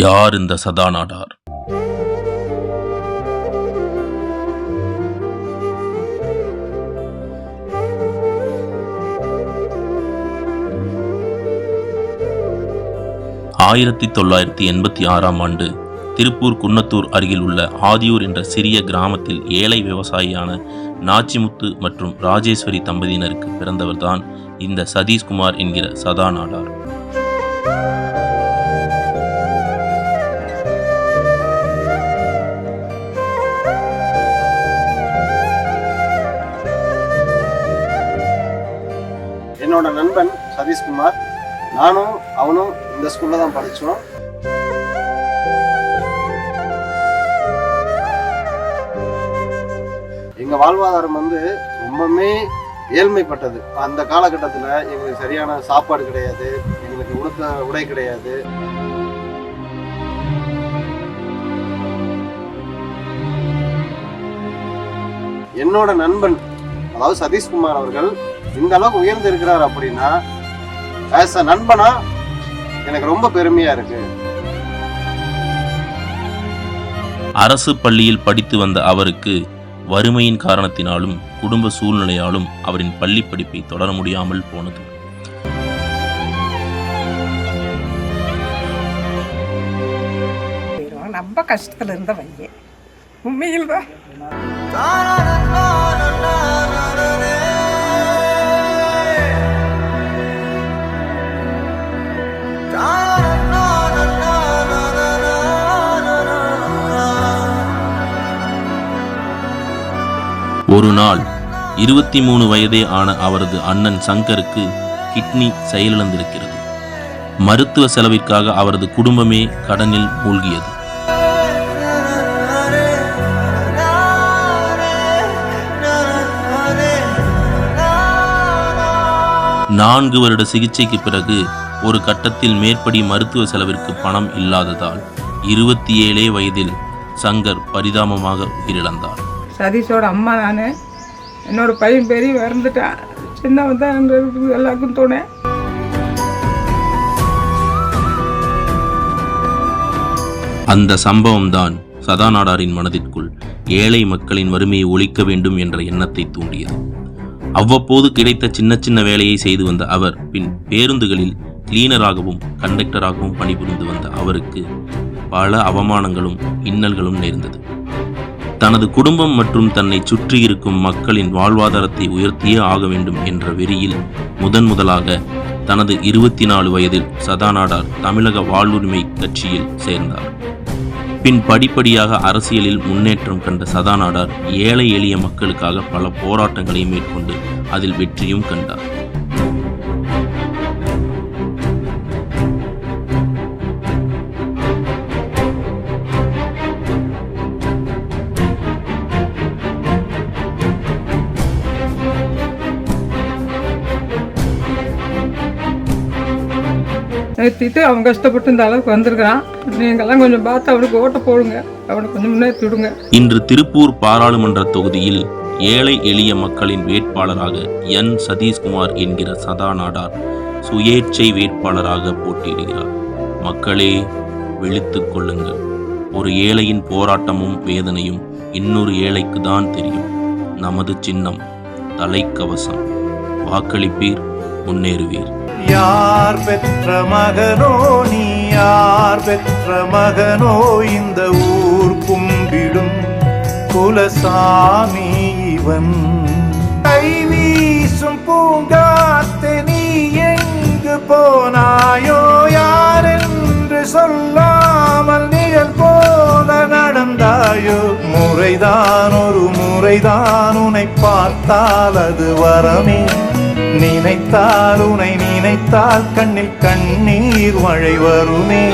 யார் இந்த சதாநாடார்? ஆயிரத்தி தொள்ளாயிரத்தி எண்பத்தி ஆறாம் ஆண்டு திருப்பூர் குன்னத்தூர் அருகில் உள்ள ஆதியூர் என்ற சிறிய கிராமத்தில் ஏழை விவசாயியான நாச்சிமுத்து மற்றும் ராஜேஸ்வரி தம்பதியினருக்கு பிறந்தவர்தான் இந்த சதீஷ்குமார் என்கிற சதாநாடார். என்னோட நண்பன் சதீஷ்குமார். நானும் அவனும் இந்த ஸ்கூல்ல தான் படித்தோம் எங்கள் வாழ்வாதாரம் வந்து ரொம்பவுமே ஏழ்மைப்பட்டது. அந்த காலகட்டத்தில் எங்களுக்கு சரியான சாப்பாடு கிடையாது. எங்களுக்கு உடுத்த உடை கிடையாது. என்னோட நண்பன் அதாவது சதீஷ்குமார் அவர்கள் இந்த அளவுக்கு உயர்ந்து இருக்கிறார் அப்படின்னா ஆஸ் அ நண்பனா எனக்கு ரொம்ப பெருமையா இருக்கு. அரசு பள்ளியில் படித்து வந்த அவருக்கு வறுமையின் காரணத்தினாலும் குடும்ப சூழ்நிலையாலும் அவரின் பள்ளி படிப்பை தொடர முடியாமல் போனது. ரொம்ப கஷ்டத்தில் இருந்த பையன். உண்மையில் தான் ஒரு நாள் இருபத்தி மூணு வயதே ஆன அவரது அண்ணன் சங்கருக்கு கிட்னி செயலிழந்திருக்கிறது. மருத்துவ செலவிற்காக அவரது குடும்பமே கடனில் மூழ்கியது. நான்கு வருட சிகிச்சைக்கு பிறகு ஒரு கட்டத்தில் மேற்படி மருத்துவ செலவிற்கு பணம் இல்லாததால் இருபத்தி ஏழே வயதில் சங்கர் பரிதாபமாக உயிரிழந்தார். சதீஷோட அம்மா நான் என்னோடய பையன் பெரிய இறந்துட்டான் சின்னவன் தான் எல்லாருக்கும் துணை. அந்த சம்பவம்தான் சதாநாடாரின் மனதிற்குள் ஏழை மக்களின் வறுமையை ஒழிக்க வேண்டும் என்ற எண்ணத்தை தூண்டியது. அவ்வப்போது கிடைத்த சின்ன சின்ன வேலையை செய்து வந்த அவர் பின் பேருந்துகளில் கிளீனராகவும் கண்டக்டராகவும் பணிபுரிந்து வந்த அவருக்கு பல அவமானங்களும் இன்னல்களும் நேர்ந்தது. தனது குடும்பம் மற்றும் தன்னை சுற்றி இருக்கும் மக்களின் வாழ்வாதாரத்தை உயர்த்தியே ஆக வேண்டும் என்ற வெறியில் முதன் முதலாக தனது இருபத்தி நாலு வயதில் சதாநாடார் தமிழக வாழ்வுரிமை கட்சியில் சேர்ந்தார். பின் படிப்படியாக அரசியலில் முன்னேற்றம் கண்ட சதாநாடார் ஏழை எளிய மக்களுக்காக பல போராட்டங்களை மேற்கொண்டு அதில் வெற்றியும் கண்டார். நிறுத்திட்டு அவன் கஷ்டப்பட்டு இந்த அளவுக்கு வந்திருக்கிறான். நீங்கள்லாம் கொஞ்சம் பார்த்து அவனுக்கு ஓட்ட போடுங்க. அவனை கொஞ்சம் முன்னேற்றி விடுங்க. இன்று திருப்பூர் பாராளுமன்ற தொகுதியில் ஏழை எளிய மக்களின் வேட்பாளராக என் சதீஷ்குமார் என்கிற சதாநாடார் சுயேட்சை வேட்பாளராக போட்டியிடுகிறார். மக்களே விழித்துக் கொள்ளுங்கள். ஒரு ஏழையின் போராட்டமும் வேதனையும் இன்னொரு ஏழைக்கு தான் தெரியும். நமது சின்னம் தலைக்கவசம். வாக்களிப்பீர் முன்னேறுவீர். யார் பெற்ற மகனோ நீ யார் பெற்ற மகனோ இந்த ஊர் கும்பிடும் குலசாமி இவன். கை வீசும் பூங்காத்து நீ எங்கு போனாயோ யாரென்று சொல்லாமல் நிழல் போல நடந்தாயோ? முறைதான் ஒரு முறைதான் உன்னை பார்த்தால் அது வரமே. நினைத்தால் உனை நினைத்தால் கண்ணில் கண்ணீர் மழை வருமே